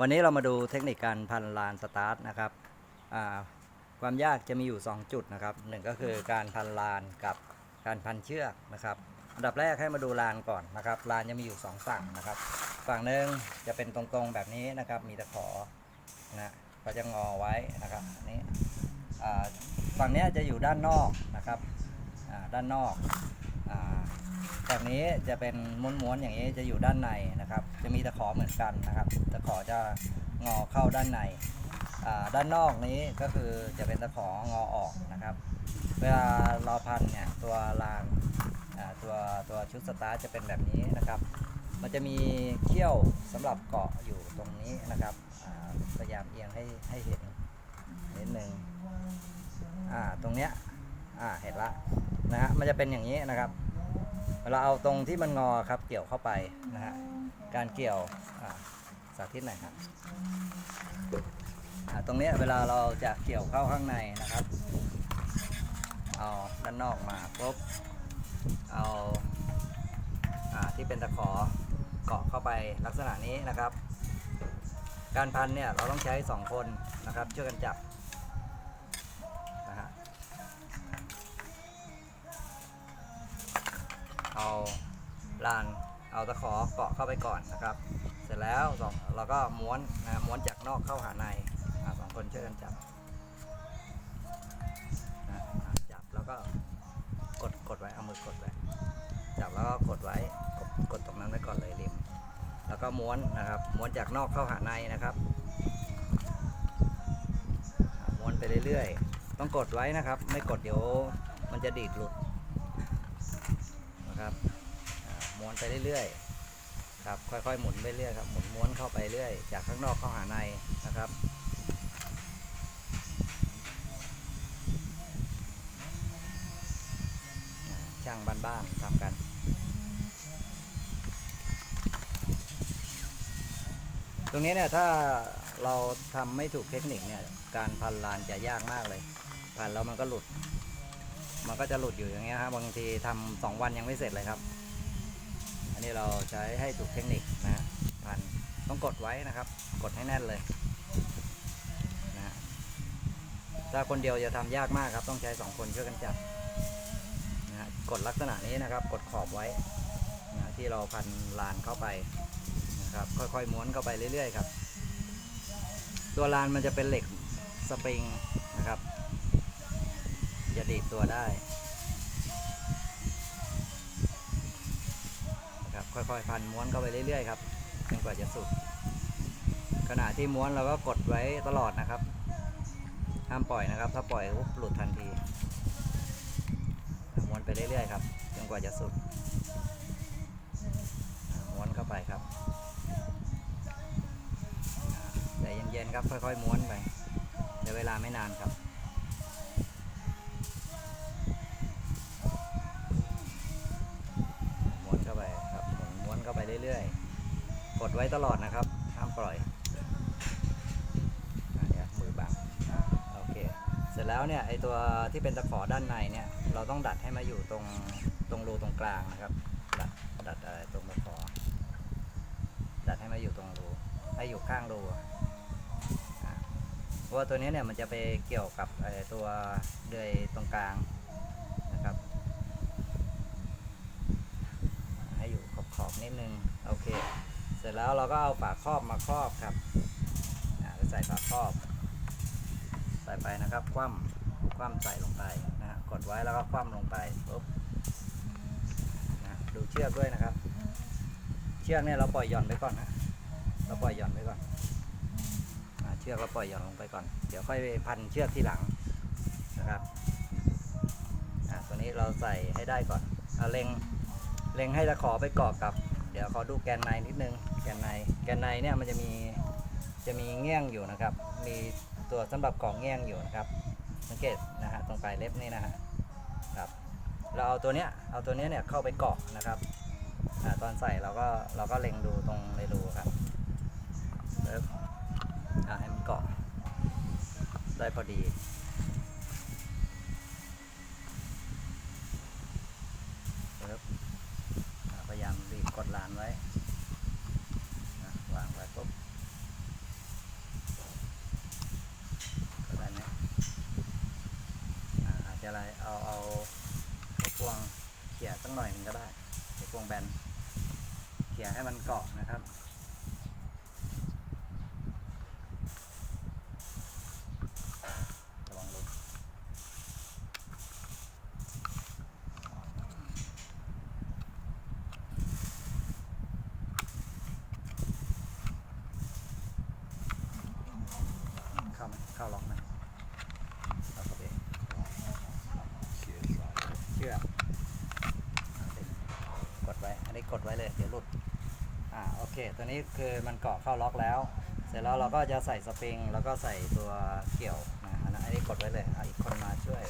วันนี้เรามาดูเทคนิคการพันลานสตาร์ทนะครับความยากจะมีอยู่ 2 จุดนะครับหนึ่งก็คือการพันลานกับการพันเชือกนะครับอันดับแรกให้มาดูลานก่อนนะครับลานจะมีอยู่ 2 ฝั่งนะครับ ฝั่งหนึ่งจะเป็นตรงๆแบบนี้นะครับ มีตะขอนะก็จะงอไว้นะครับอันนี้อ่ฝั่งนี้จะอยู่ด้านนอกนะครับด้านนอก ฝั่งนี้จะเป็นม้วนๆอย่างนี้จะอยู่ด้านในนะครับ จะมีตะขอเหมือนกันนะครับ ตะขอจะงอเข้าด้านใน ด้านนอกนี้ก็คือจะเป็นตะของอออกนะครับ เวลาเราพันเนี่ยตัวรางตัวตัวชุดสตาร์จะเป็นแบบนี้นะครับ มันจะมีเขี้ยวสำหรับเกาะอยู่ตรงนี้นะครับพยายามเอียงให้ให้เห็นนิดนึงอ่าตรงเนี้ยอ่าเห็นละ นะฮะมันจะเป็นอย่างนี้นะครับเราเอาตรงที่มันงอครับเกี่ยวเข้าไปนะฮะการเกี่ยวสาธิตหน่อยครับตรงนี้เวลาเราจะเกี่ยวเข้าข้างในนะครับเอาด้านนอกมาปุ๊บเอาอาที่เป็นตะขอเกาะเข้าไปลักษณะนี้นะครับ การพันเนี่ยเราต้องใช้สองคนนะครับช่วยกันจับ เอาลานเอาตะขอเกาะเข้าไปก่อนนะครับ เสร็จแล้วสองเราก็ม้วนนะม้วนจากนอกเข้าหาในสองคนช่วยกันจับนะอะจับแล้วก็กดกดไว้เอามือกดไว้จับแล้วก็กดไว้กดกดตรงนั้นไว้ก่อนเลยริม แล้วก็ม้วนนะครับ ม้วนจากนอกเข้าหาในนะครับม้วนไปเรื่อยๆ ต้องกดไว้นะครับ ไม่กดเดี๋ยวมันจะดีดหลุด นะครับม้วนไปเรื่อยๆครับค่อยๆหมุนไปเรื่อยครับหมุนม้วนเข้าไปเรื่อยจากข้างนอกเข้าหาในนะครับช่างบ้านๆทำกันตรงนี้เนี่ยถ้าเราทำไม่ถูกเทคนิคเนี่ยการพันลานจะยากมากเลย พันแล้วมันก็หลุด มันก็จะหลุดอยู่อย่างเงี้ยครับบางทีทำสองวันยังไม่เสร็จเลยครับ อันนี้เราใช้ให้ถูกเทคนิคนะพันต้องกดไว้นะครับ กดให้แน่นเลยนะฮะถ้าคนเดียวจะทำยากมากครับ ต้องใช้สองคนช่วยกันจับนะฮะกดลักษณะนี้นะครับ กดขอบไว้นะที่เราพันลานเข้าไปนะครับ ค่อยๆม้วนเข้าไปเรื่อยๆครับ ตัวลานมันจะเป็นเหล็กสปริง จะดีดตัวได้นะครับค่อยๆพันม้วนเข้าไปเรื่อยๆครับจนกว่าจะสุด ขณะที่ม้วนเราก็กดไว้ตลอดนะครับห้ามปล่อยนะครับ ถ้าปล่อยปุ๊บหลุดทันทีม้วนไปเรื่อยๆครับจนกว่าจะสุดม้วนเข้าไปครับอ่าใจเย็นๆครับค่อยๆม้วนไปใช้เวลาไม่นานครับ ดไว้ตลอดนะครับห้ามปล่อยอ่าเดี๋ยวมือบังโอเคเสร็จแล้วเนี่ยไอตัวที่เป็นตะขอด้านในเนี่ยเราต้องดัดให้มาอยู่ตรงตรงรูตรงกลางนะครับ ดัดดัดอะไรตรงตะขอดัดให้มาอยู่ตรงรูให้อยู่ข้างรูเพราะว่าตัวนี้เนี่ยมันจะไปเกี่ยวกับไอตัวเดือยตรงกลางนะครับ ให้อยู่ขอบขอบๆนิดนึง โอเค สร็จแล้วเราก็เอาฝาครอบมาครอบครับอ่ใส่ฝาครอบ ใส่ไปนะครับ คว่ำคว่ำใส่ลงไปนะฮะกดไว้แล้วก็คว่ำลงไปปุ๊บนะดูเชือกด้วยนะครับ เชือกเนี่ยเราปล่อยหย่อนไปก่อนนะ เราปล่อยหย่อนไปก่อนเชือกเราปล่อยหย่อนลงไปก่อน เดี๋ยวค่อยไปพันเชือกที่หลังนะครับอ่าตัวนี้เราใส่ให้ได้ก่อนเอเล็งเล็งให้ตะขอไปเกาะกับ เดี๋ยวขอดูแกนในนิดนึง แกนใน แกนในเนี่ยมันจะมี จะมีเงี้ยงอยู่นะครับ มีตัวสำหรับกรองเงี้ยงอยู่นะครับ สังเกตนะฮะตรงปลายเล็บนี่นะฮะครับ เราเอาตัวเนี้ย เอาตัวเนี้ยเนี่ยเข้าไปเกาะนะครับอตอนใส่เราก็เราก็เล็งดูตรงในรูครับปึ๊บอ่าให้มันเกาะได้พอดีปึ๊บอ่าพยายามรีบกดลานไว้นะวางไว้ปุ๊บ เราเอาไขควงเขี่ยสักหน่อยหนึ่งก็ได้ไขควงแบนเขี่ยให้มันเกาะนะครับ ระวังลม เข้าล็อกไหมเอาเข้าไปเชือกอ่าดึงกดไว้ อันนี้กดไว้เลย เดี๋ยวหลุด อ่า โอเค ตัวนี้คือมันเกาะเข้าล็อกแล้ว เสร็จแล้วเราก็จะใส่สปริง แล้วก็ใส่ตัวเกี่ยวนะอันนั้นอันนี้กดไว้เลยอะอีกคนมาช่วย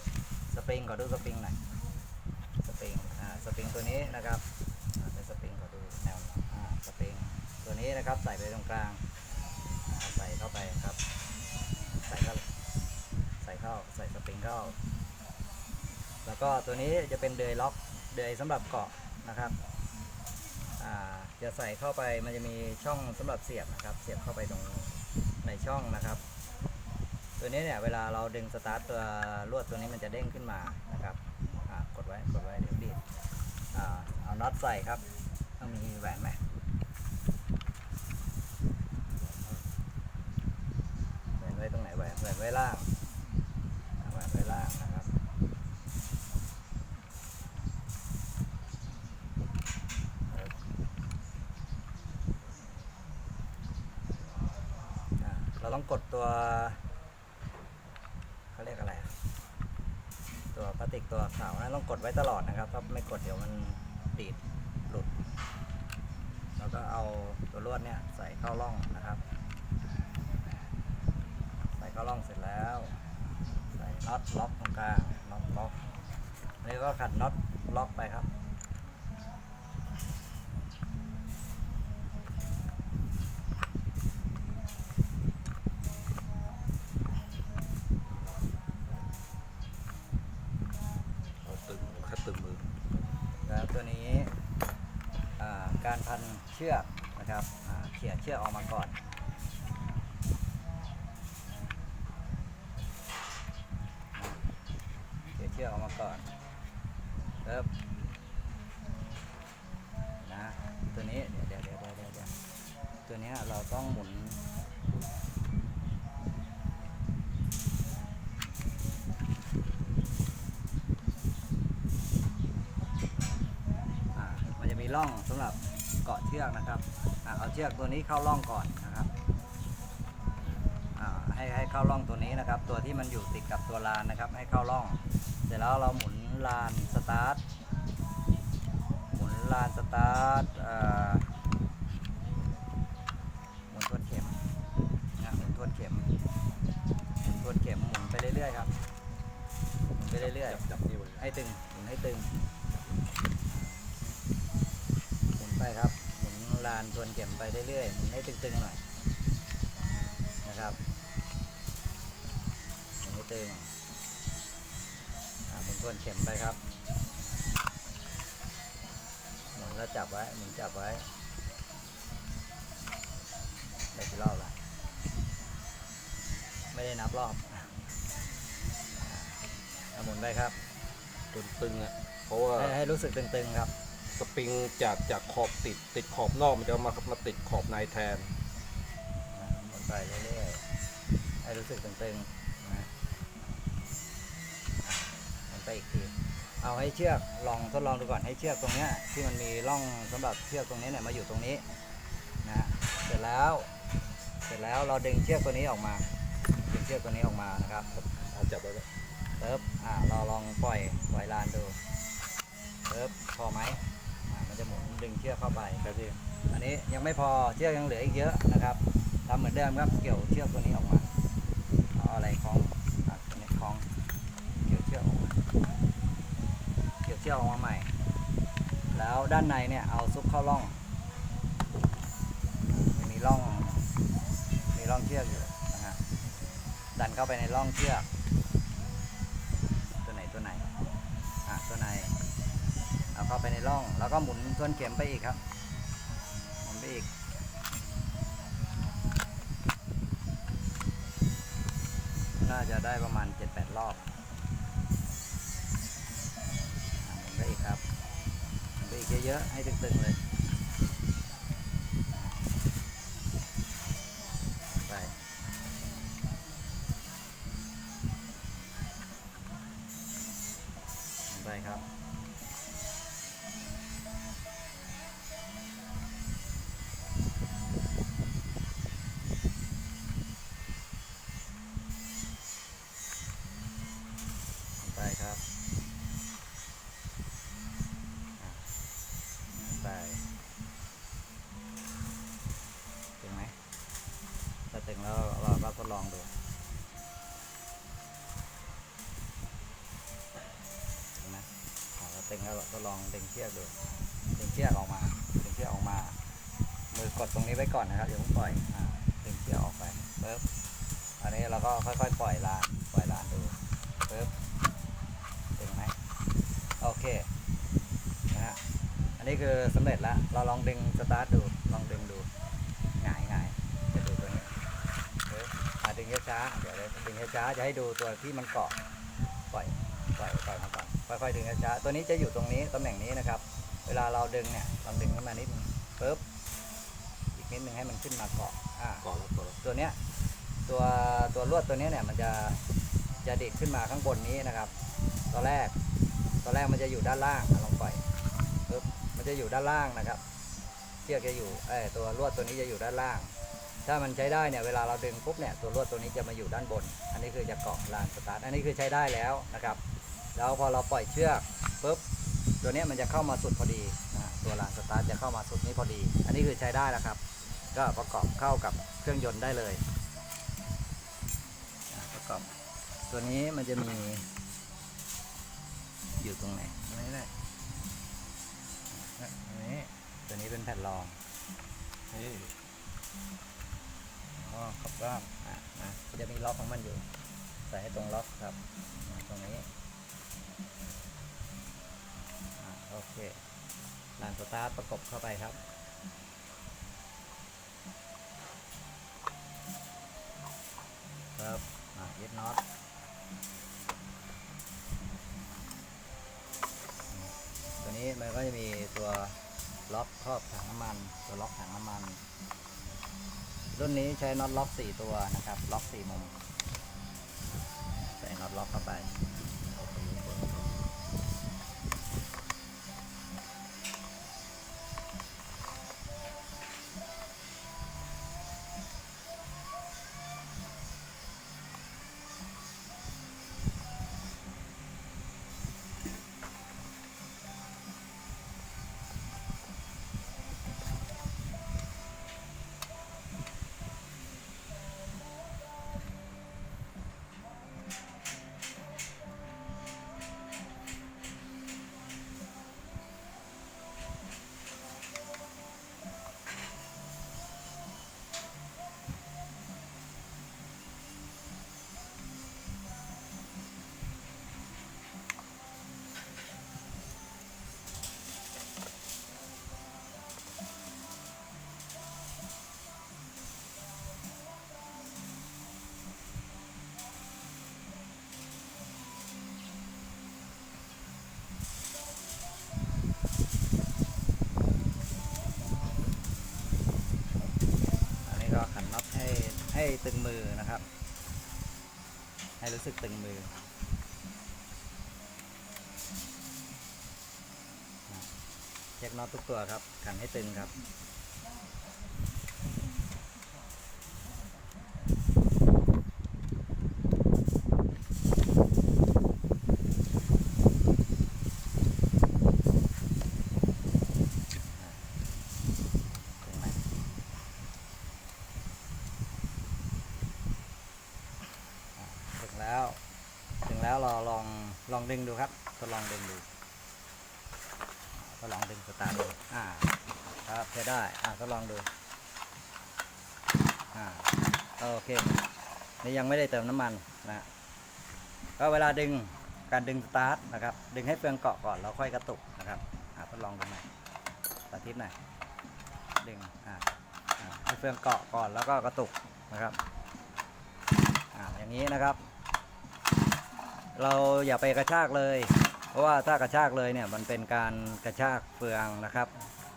สปริงขอดูสปริงหน่อย สปริง อ่า สปริงตัวนี้นะครับเป็นสปริงขอดูแนวน่อยอ่า สปริงตัวนี้นะครับ ใส่ไปตรงกลาง ใส่เข้าไปครับ ใส่เข้าใส่เข้าใส่สปริงเข้าแล้วก็ตัวนี้จะเป็นเดยล็อกเดยสำหรับเกาะนะครับจะใส่เข้าไปมันจะมีช่องสำหรับเสียบนะครับ เสียบเข้าไปตรงในช่องนะครับ ตัวนี้เนี่ยเวลาเราดึงสตาร์ทตัวลวดตัวนี้มันจะเด้งขึ้นมานะครับกดไว้กดไว้เดี๋ยวดีดเอาน็อตใส่ครับต้องมีแหวนไหมแหวนไว้ตรงไหน แหวนไว้ล่างแหวนไว้ล่างนะครับเราต้องกดตัวเขาเรียกอะไรอะตัวพลาสติกตัวขาวนะต้องกดไว้ตลอดนะครับถ้าไม่กดเดี๋ยวมันดีดหลุด แล้วก็เอาตัวลวดเนี่ยใส่เข้าร่องนะครับ เข้าร่องเสร็จแล้ว ใส่น็อตล็อกตรงกลางน็อตล็อกอันนี้ก็ขัดน็อตล็อกไปครับเอาตึงคัดตึงมือแล้วตัวนี้อ่าการพันเชือกนะครับอ่าเขี่ยเชือกออกมาก่อน ตัวนี้เราต้องหมุน มันจะมีร่องสำหรับเกาะเชือกนะครับอเอาเชือกตัวนี้เข้าร่องก่อนนะครับให้ให้เข้าร่องตัวนี้นะครับ ตัวที่มันอยู่ติดกับตัวลานนะครับ ให้เข้าร่อง เสร็จแล้วเราหมุนลานสตาร์ทหมุนลานสตาร์ทเอ่อหมุนทวนเข็มนะหมุนทวนเข็มหมุนทวนเข็มหมุนไปเรื่อยๆครับ หมุนไปเรื่อย จับจับนี่ไว้ ๆ ให้ตึง หมุนให้ตึง หมุนไปครับ หมุนลานทวน เข็มไปเรื่อยๆหมุนให้ตึงๆหน่อยนะครับหมุนให้ตึงอ่าหมุนทวนเข็มไปครับหมุนแล้วจับไว้หมุนจับไว้ได้กี่รอบละไม่ได้นับรอบเอาหมุนไปครับตึงตึงอะเพราะว่าให้ให้รู้สึกตึงๆครับ สปริงจากจากขอบติด ติดขอบนอกมันจะมามาติดขอบในแทนนะหมุนไปเรื่อยๆให้รู้สึกตึงๆนะอะหมุนไปอีกทีเอาให้เชือกลองทดลองดูก่อนให้เชือกตรงเนี้ยที่มันมีร่องสำหรับเชือกตรงนี้เนี่ยมาอยู่ตรงนี้นะฮะเสร็จแล้ว เสร็จแล้วเราดึงเชือกตัวนี้ออกมาดึงเชือกตัวนี้ออกมานะครับอาจับไว้แล้วเติบอ่าเราลองปล่อยปล่อยลานดูเติบพอไหมอ่า มันจะหมุนดึงเชือกเข้าไปแค่นี้อันนี้ยังไม่พอเชือกยังเหลืออีกเยอะนะครับทำเหมือนเดิมครับเกี่ยวเชือกตัวนี้ออกมาเอาอะไรคล้องอะตัวนี้คล้องเกี่ยวเชือกออกมาเกี่ยวเชือกออกมาใหม่ แล้วด้านในเนี่ยเอาซุปเข้าร่องจะมีร่องมีร่องเชือกอยู่นะฮะดันเข้าไปในร่องเชือก เอาเข้าไปในร่อง แล้วก็หมุนทวนเข็มไปอีกครับ หมุนไปอีก น่าจะได้ประมาณ 7-8 รอบ หมุนไปอีกครับ หมุนไปอีกเยอะๆ ให้ตึงๆเลย ครับไปถึงไหมถ้าถึงแล้วเราก็ทดลองดูถึงไหมอะเราตึงแล้วเราทดลองดึงเชือกดูดึงเชือกออกมาดึงเชือกออกมามือกดตรงนี้ไว้ก่อนนะครับอย่าเพิ่งปล่อยอะดึงเชือกออกไปปึ๊บอันนี้เราก็ค่อยๆ ปล่อยลานปล่อยลานดูปึ๊บ ถึงไหมโอเคนะฮะอั นนี้คือสำเร็จแล้ว เราลองดึงสตาร์ทดู ลองดึงดูหงายหงายจะดูตัวนี้เอออะดึงช้าๆเดี๋ยวเลยดึงช้าๆจะให้ดูตัวที่มันเกาะปล่อยปล่อยปล่อยมาก่อนค่อยๆดึงช้าๆตัวนี้จะอยู่ตรงนี้ตำแหน่งนี้นะครับ เวลาเราดึงเนี่ยลองดึงขึ้นมานิดนึงปึ๊บอีกนิดนึงให้มันขึ้นมาเกาะอ่าก่อนแล้วก่อนแล้วตัวเนี้ยตัวตัวลวดตัวเนี้ยเนี่ยมันจะจะดิดขึ้นมาข้างบนนี้นะครับตอนแรกตอนแรกมันจะอยู่ด้านล่างอะลองปล่อยปึ๊บ มันจะอยู่ด้านล่างนะครับเชือกจะอยู่เอ้ตัวลวดตัวนี้จะอยู่ด้านล่าง ถ้ามันใช้ได้เนี่ยเวลาเราดึงปุ๊บเนี่ยตัวลวดตัวนี้จะมาอยู่ด้านบน อันนี้คือจะเกาะลานสตาร์ทอันนี้คือใช้ได้แล้วนะครับแล้วพอเราปล่อยเชือกปุ๊บตัวนี้มันจะเข้ามาสุดพอดีนะตัวลานสตาร์ทจะเข้ามาสุดนี้พอดี อันนี้คือใช้ได้แล้วครับ ก็ประกอบเข้ากับเครื่องยนต์ได้เลยประกอบตัวนี้มันจะมีอยู่ตรงไหนตรงนี้ ตัวนี้เป็นแผ่นรอง นี่อ๋อขอบด้านอะนะจะมีล็อกของมันอยู่ ใส่ให้ตรงล็อกครับ ตรงนี้โอเคลานสตาร์ทประกบเข้าไปครับครับอะยึดน็อตตัวนี้มันก็จะมีตัว ล็อกครอบถังน้ำมัน ตัวล็อกถังน้ำมัน รุ่นนี้ใช้น็อตล็อก 4 ตัวนะครับ ล็อก 4 มุม ใส่น็อตล็อกเข้าไป ให้ตึงมือนะครับ ให้รู้สึกตึงมือ เช็คน็อตทุกตัวครับขันให้ตึงครับ ตึงไหม ถึงแล้ว ถึงแล้วเราล องดึงดูครับ ทดลองดึงดู ทดลองดึงสตาร์ทดูอ่า ครับใช้ได้ อ่าทดลองดู อ่า โอเค นี่ยังไม่ได้เติมน้ำมันนะ ก็เวลาดึง การดึงสตาร์ทนะครับ ดึงให้เฟืองเกาะก่อนแล้วค่อยกระตุกนะครับ อ่าทดลองดูหน่อยสาธิตหน่อย ดึง อ่าอ่าให้เฟืองเกาะก่อนแล้วก็กระตุกนะครับ อ่า อย่างนี้นะครับ เราอย่าไปกระชากเลย เพราะว่าถ้ากระชากเลยเนี่ยมันเป็นการกระชากเฟืองนะครับ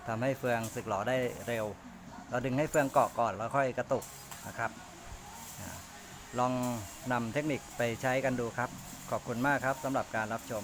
ทำให้เฟืองสึกหลอได้เร็ว เราดึงให้เฟืองเกาะก่อนแล้วค่อยกระตุกนะครับ ลองนำเทคนิคไปใช้กันดูครับ ขอบคุณมากครับสำหรับการรับชม